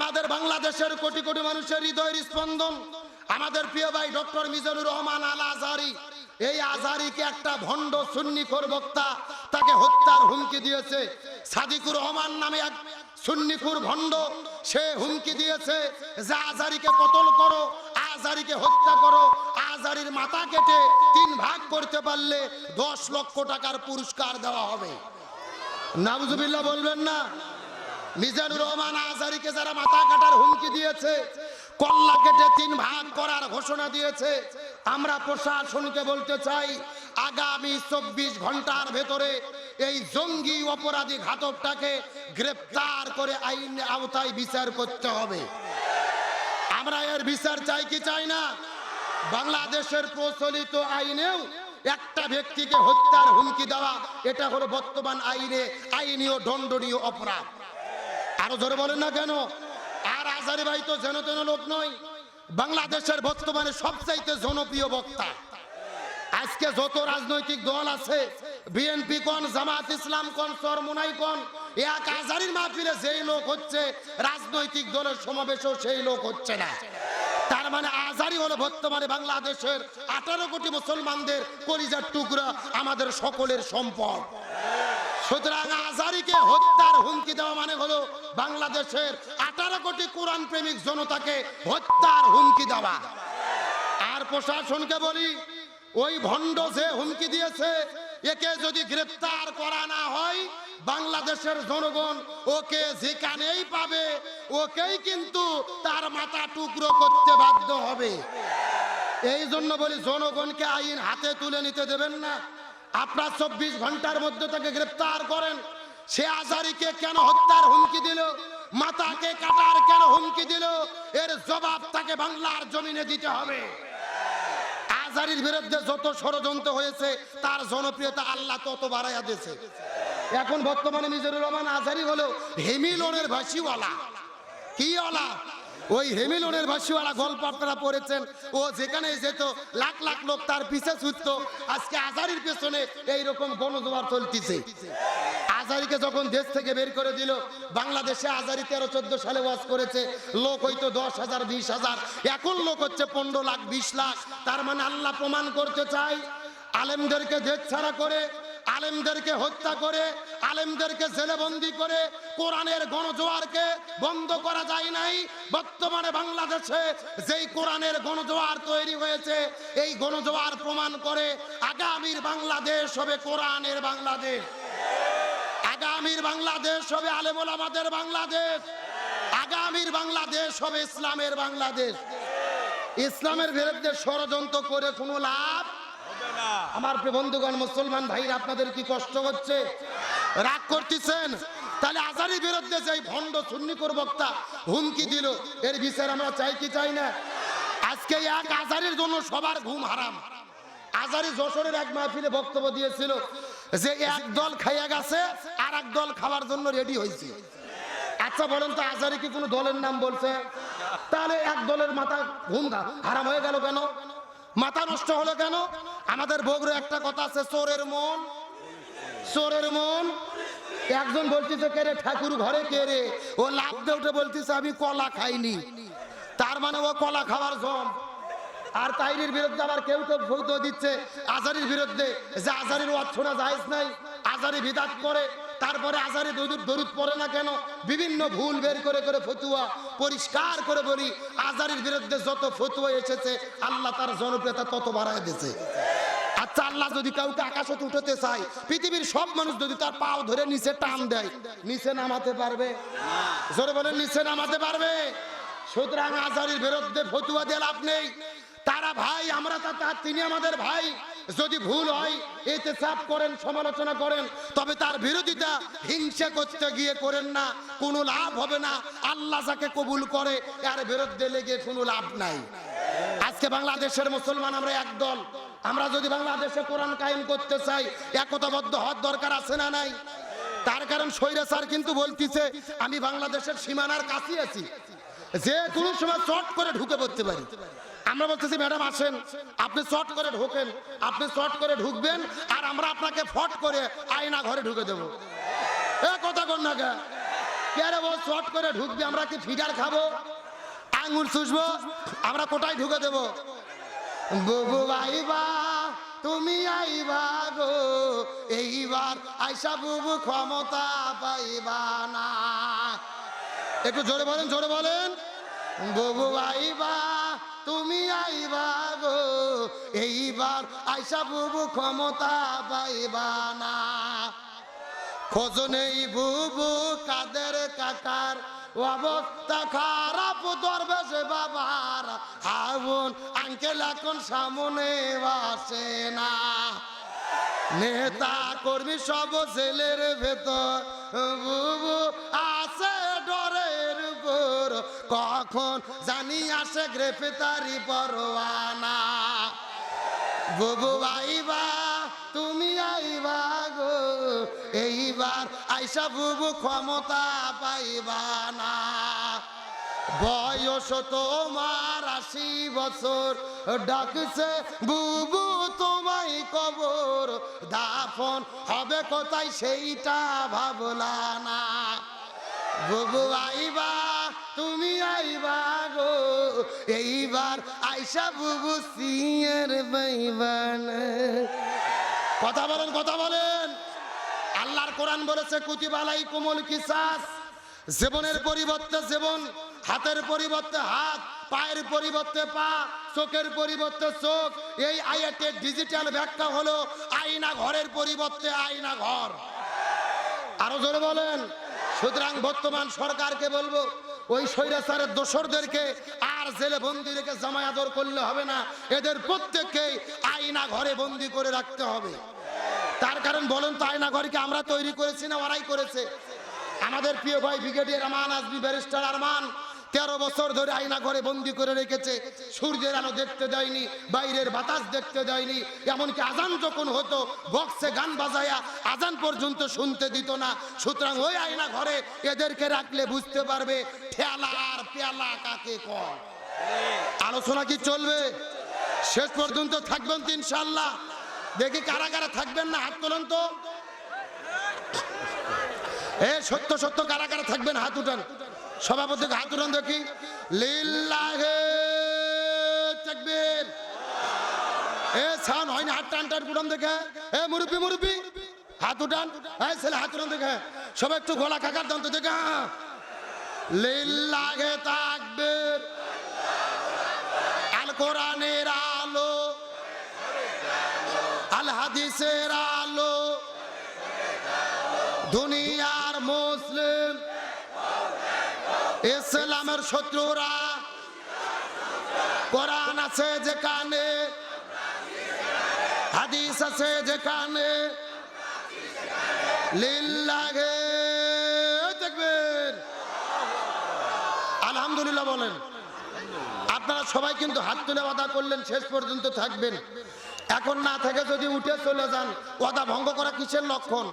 আমাদের বাংলাদেশের কোটি কোটি মানুষের হৃদয়ের স্পন্দন। আমাদের প্রিয় ভাই ডক্টর মিজানুর রহমান আল আজহারি এই আজহারিকে একটা ভণ্ড সুন্নিখোর বক্তা তাকে হত্যার হুমকি দিয়েছে। সাদিকুর রহমান নামে এক সুন্নিখুর ভণ্ড, সে হুমকি দিয়েছে যে আজহারিকে কতল করো আজহারিকে হত্যা করো আজহারির মাথা কেটে তিন ভাগ করতে পারলে দশ লক্ষ টাকার পুরস্কার দেওয়া হবে। নাবুজুবিল্লাহ বলবেন না? মিজানুর রহমান আজারিকে যারা মাথা কাটার হুমকি দিয়েছে কল্লা কেটে তিন ভাগ করার ঘোষণা দিয়েছে, আমরা প্রশাসনকে বলতে চাই, আগামী চব্বিশ ঘণ্টার ভেতরে এই জঙ্গি অপরাধী ঘাতকটাকে গ্রেপ্তার করে আইন আওতায় বিচার করতে হবে। আমরা এর বিচার চাই কি চাই না? বাংলাদেশের প্রচলিত আইনেও একটা ব্যক্তিকে হত্যার হুমকি দেওয়া, এটা হলো বর্তমান আইনে আইনীয় দণ্ডনীয় অপরাধ। আরও জোরে বলেন না কেন? আর আজারি ভাই তো যেন তেন লোক নয়। বাংলাদেশের বর্তমানে সবচাইতে জনপ্রিয় বক্তা। আজকে যত রাজনৈতিক দল আছে, বিএনপি কোন, জামাত ইসলাম কোন, চরমুনাই কোন, এক আজারির মাহফিলে যেই লোক হচ্ছে, রাজনৈতিক দলের সমাবেশও সেই লোক হচ্ছে না। তার মানে আজারি হলো বর্তমানে বাংলাদেশের আঠারো কোটি মুসলমানদের কলিজার টুকরা আমাদের সকলের সম্পদ। হত্যার হুমকি দেওয়া মানে হলো বাংলাদেশের আঠারো কোটি প্রেমিক জনতাকে হত্যার হুমকি দেওয়া। আর প্রশাসনকে বলি, ওই হুমকি দিয়েছে, একে যদি গ্রেপ্তার করা না হয়, বাংলাদেশের জনগণ ওকে যেখানেই পাবে, ওকেই কিন্তু তার মাথা টুকরো করতে বাধ্য হবে। এই জন্য বলি, জনগণকে আইন হাতে তুলে নিতে দেবেন না। আপনার চব্বিশ ঘণ্টার মধ্যে তাকে গ্রেপ্তার করেন। সে আজারিকে কেন হত্যার হুমকি দিল? মাতাকে কাটার কেন হুমকি দিল? এর জবাব তাকে বাংলার জমিনে দিতে হবে। আজারির বিরুদ্ধে যত ষড়যন্ত্র হয়েছে, তার জনপ্রিয়তা আল্লাহ তত বাড়াইয়া দিয়েছে। এখন বর্তমানে মিজানুর রহমান আজারি হলো হেমিলনের ভাসিওয়ালা কি ওলা? ওই হেমিলনের ভাসিওয়ালা গল্প আপনারা পড়েছেন। ও যেখানে যেত, লাখ লাখ লোক তার পিছে ছুটত। আজকে আজারির পেছনে এইরকম গণজোয়ার চলতেছে। আজারিকে যখন দেশ থেকে বের করে দিল, বাংলাদেশে আজারি তেরো, চোদ্দ সালে ওয়াজ করেছে। লোক হয়তো দশ হাজার, বিশ হাজার। এখন লোক হচ্ছে পনেরো লাখ, বিশ লাখ। তার মানে আল্লাহ প্রমাণ করতে চাই আলেমদেরকে দেশ ছাড়া করে আলেমদেরকে হত্যা করে, আলেমদেরকে জেলেবন্দি করে কোরআনের গণজোয়ারকে বন্ধ করা যায় নাই। বর্তমানে বাংলাদেশে যেই কোরআনের গণজোয়ার তৈরি হয়েছে, এই গণজোয়ার প্রমাণ করে আগামীর বাংলাদেশ হবে কোরআনের বাংলাদেশ। আগামীর বাংলাদেশ হবে আলেমুল আমাদের বাংলাদেশ। আগামীর বাংলাদেশ হবে ইসলামের বাংলাদেশ। ইসলামের বিরুদ্ধে ষড়যন্ত্র করে কোনো লাভ আমার বন্ধুগণ, মুসলমান ভাইরা, আপনাদের কি কষ্ট হচ্ছে? রাগ করতেছেন? তাহলে আজারির বিরুদ্ধে যে ভণ্ড সুন্নিকর বক্তা হুমকি দিল, এর বিচার আমরা চাই কি চাই না? আজকে এক আজারির জন্য সবার ঘুম হারাম। আজারি যশোরের এক মাহফিলে বক্তব্য দিয়েছিল যে, এক দল খাইয়া গেছে আর এক দল খাওয়ার জন্য রেডি হয়েছে। আচ্ছা বলেন তো, আজারি কি কোনো দলের নাম বলছে? তাহলে এক দলের মাথা ঘুম হারাম হয়ে গেল কেন? মাথা নষ্ট হলো কেন? আমাদের বগুড়ে একটা কথা আছে, চোরের মন। চোরের মন। একজন বলতেছে, কে রে ঠাকুর ঘরে, কে রে? ও লাভ দিয়ে উঠে বলতেছে, আমি কলা খাইনি। তার মানে ও কলা খাওয়ার জম। আর তাইরির বিরুদ্ধে আবার কেউ কেউ ফৌত দিচ্ছে। আজারির বিরুদ্ধে যে আজারির অর্থনা জায়েজ নাই, আজারি বিদাত করে। তারপরে আজারি দরুদ পড়ে না কেন? বিভিন্ন ভুল বের করে করে ফতুয়া পরিষ্কার করে বলি, আজারির বিরুদ্ধে যত ফতুয়া এসেছে, আল্লাহ তার জনপ্রিয়তা তত বাড়ায় দিয়েছে। আচ্ছা আল্লাহ যদি কাউকে আকাশে উঠতে চায়, পৃথিবীর সব মানুষ যদি তার পাও ধরে নিচে টান দেয়, নিচে নামাতে পারবে? জোরে বলেন, নিচে নামাতে পারবে? সুতরাং আজারির বিরুদ্ধে ফতুয়া দিয়ে লাভ নেই। তারা ভাই, আমরা তা- তিনি আমাদের ভাই। যদি ভুল হয় এতে চাপ করেন, সমালোচনা করেন, তবে তার বিরোধিতা হিংসা করতে গিয়ে করেন না, কোনো লাভ হবে না। আল্লাহ যাকে কবুল করে, এর বিরুদ্ধে লেগে কোনো লাভ নাই। আজকে বাংলাদেশের মুসলমান আমরা একদল। আমরা যদি বাংলাদেশে কোরআন কায়েম করতে চাই, একতাবদ্ধ হওয়ার দরকার আছে না নাই? তার কারণ সৈরা স্যার কিন্তু বলতিছে, আমি বাংলাদেশের সীমানার কাছে আছি। যে কোনো সময় চট করে ঢুকে পড়তে পারি। আমরা বলতেছি, ম্যাডাম, আসেন। আপনি শর্ট করে ঢোকেন। আপনি শর্ট করে ঢুকবেন আর আমরা আপনাকে ফট করে আয়না ঘরে ঢুকে দেবো। এ, কথা কন না গা কে রে ও শর্ট করে ঢুকবে? আমরা কি ফিডার খাব? আঙুর চুষবো? আমরা কোটায় ঢুকে দেবো? বুবু আইবা, তুমি আইবা গো। এইবার আইসা বুবু ক্ষমতা পাইবা না। একটু জোরে বলেন জোরে বলেন। বুবু আইবা। তুমি আইবা গো, এইবার আইসা বুবু ক্ষমতা পাইবা না। খোঁজ নেই বুবু কাদের কাকার, অবস্থা খারাপ, দরবেশে বাবার। আগুন আঙ্কেল এখন সামনে বাসে না। নেতা কর্মী সব ছেলের ভেতর, বুবু কখন জানি আসে গ্রেফতারি পরোয়ানা। বুবু আইবা, তুমি আইবা গো, এইবার আইসা বুবু ক্ষমতা পাইবা না। বয়স তোমার আশি বছর, ডাকছে বুবু তোমায় কবর, দাফন হবে কোথায় সেইটা ভাবলা না বুবু আইবা, তুমি আইবা গো। এইবার আইসা বুবু সিয়ের বাইবান কথা বলেন কথা বলেন। আল্লাহর কোরআন বলেছে কুতিবালাই কোমল কিসাস। জীবনের পরিবর্তে জীবন, হাতের পরিবর্তে হাত, পায়ের পরিবর্তে পা, চোখের পরিবর্তে চোখ। এই আইয়াটের ডিজিটাল ব্যাখ্যা হলো, আয়না ঘরের পরিবর্তে আয়না ঘর। আরও জোরে বলেন। সুতরাং বর্তমান সরকারকে বলব, ওই স্বৈরাচারের দোসরদেরকে আর জেলে বন্দি রেখে জামাই আদর করলে হবে না। এদের প্রত্যেককে আয়না ঘরে বন্দি করে রাখতে হবে। তার কারণ বলেন তো, আয়না ঘরকে আমরা তৈরি করেছি না ওরাই করেছে? আমাদের প্রিয় ভাই ব্রিগেডিয়ার আমান আজমি ব্যারিস্টার আরমান তেরো বছর ধরে আয়না ঘরে বন্দি করে রেখেছে। সূর্যের আলো দেখতে দেয়নি, বাইরের বাতাস দেখতে দেয়নি। এমনকি আজান যখন হতো, বক্সে গান বাজায়া আজান পর্যন্ত শুনতে দিত না। সুতরাং ওই আয়না ঘরে এদেরকে রাখলে বুঝতে পারবে, ঠেলা আর পেলা কাকে কয়। আলোচনা কি চলবে? শেষ পর্যন্ত থাকবেন তো ইনশাল্লাহ দেখি কারা কারা থাকবেন না, হাত তোলেন তো। সত্য সত্য, কারা কারা থাকবেন, হাত উঠান। সভাপতি হাত উঠান দেখি। লিল্লাহে তাকবীর। এ সান হয় না, হাত টান টান উঠান দেখে। এ মুরব্বি মুরব্বি। হাত উঠান। এই ছেলে, হাত উঠান দেখে। সবাই একটু গলা কাকার দান তো দেখে হ্যাঁ। লিল্লাহে তাকবীর। আল কোরআনের আলো। আল হাদিসের আলো। দুনিয়ার ইসলামের শত্রুরা। কোরআন আছে যেখানে, হাদিস আছে যেখানে, লিল্লাহে দেখবেন। আলহামদুলিল্লাহ বলেন। আপনারা সবাই কিন্তু হাত তুলে ওয়াদা করলেন, শেষ পর্যন্ত থাকবেন। এখন না থেকে যদি উঠে চলে যান, ওয়াদা ভঙ্গ করা কিসের লক্ষণ?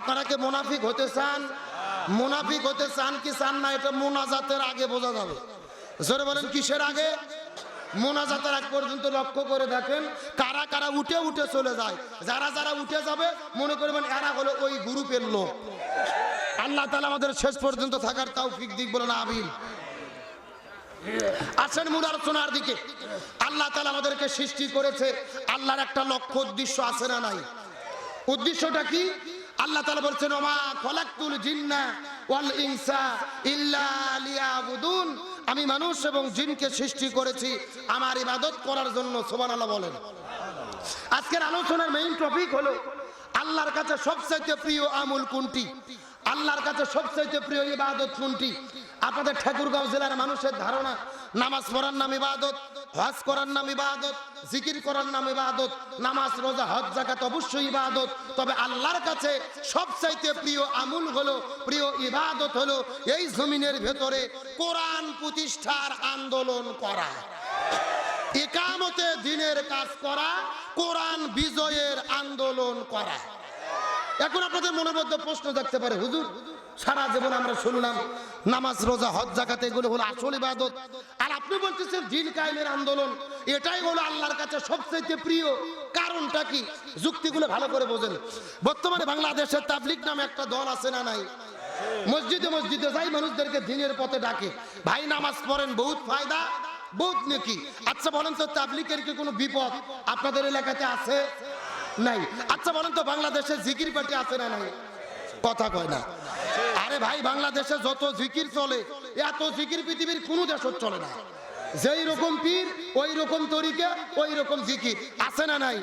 আপনারা কি মুনাফিক হতে চান? মুনাফিক হতে চান কি চান না, এটা মোনাজাতের আগে বোঝা যাবে। জোরে বলেন, কিসের আগে? মোনাজাতের আগ পর্যন্ত লক্ষ্য করে দেখেন, কারা কারা উঠে উঠে চলে যায়। যারা যারা উঠে যাবে, মনে করবেন এরা হলো ওই গ্রুপের লোক। আল্লাহ তালা আমাদের শেষ পর্যন্ত থাকার তাও ফিক দিক বলেন আবিল আসেন আলোচনার দিকে। আল্লাহ তালা আমাদেরকে সৃষ্টি করেছে, আল্লাহর একটা লক্ষ্য, উদ্দেশ্য আছে না নাই? উদ্দেশ্যটা কি? আল্লাহ তালা বলছেন, ওমা খলাকুল জিন্না ওয়াল ইনসা ইল্লা লিয়াবুদুন। আমি মানুষ এবং জিনকে সৃষ্টি করেছি, আমার ইবাদত করার জন্য, সুবহানাল্লাহ বলেন। আজকের আলোচনার মেইন টপিক হলো, আল্লাহর কাছে সবচাইতে প্রিয় আমল কোনটি? আল্লাহর কাছে সবচাইতে প্রিয় ইবাদত কোনটি? আপনাদের ঠাকুরগাঁও জেলার মানুষের ধারণা নামাজ পড়ার নাম ইবাদত, হজ করার নাম ইবাদত, জিকির করার নাম ইবাদত, নামাজ, রোজা, হজ জাকাত অবশ্যই ইবাদত। তবে আল্লাহর কাছে সবচাইতে প্রিয় আমুল হলো, প্রিয় ইবাদত হলো এই জমিনের ভেতরে কোরআন প্রতিষ্ঠার আন্দোলন করা। একামতে দিনের কাজ করা, কোরআন বিজয়ের আন্দোলন করা। এখন আপনাদের মনের মধ্যে প্রশ্ন থাকতে পারে, হুজুর। সারা জীবন আমরা শুনলাম, নামাজ, রোজা, হজ জাকাতে এগুলো হলো আসল ইবাদত। আর আপনি বলতেছেন, দিন কায়েমের আন্দোলন, এটাই হলো আল্লাহর কাছে সবচেয়ে প্রিয়। কারণটা কি? যুক্তিগুলো ভালো করে বোঝেন। বর্তমানে বাংলাদেশের তাবলিক নামে একটা দল আছে না নাই? মসজিদে মসজিদে যাই মানুষদেরকে দিনের পথে ডাকে। ভাই, নামাজ পড়েন, বহুত ফায়দা, বহুত নাকি? আচ্ছা বলেন তো তাবলিকের কি কোনো বিপদ আপনাদের এলাকাতে আছে? নাই। আচ্ছা বলেন তো, বাংলাদেশে জিকির পার্টি আছে না নাই? কথা কয় না। আরে ভাই, বাংলাদেশে যত জিকির চলে, এত জিকির পৃথিবীর কোনো দেশত চলে না। যেই রকম পীর, ওই রকম তরিকা, ওই রকম জিকির। আছে না নাই?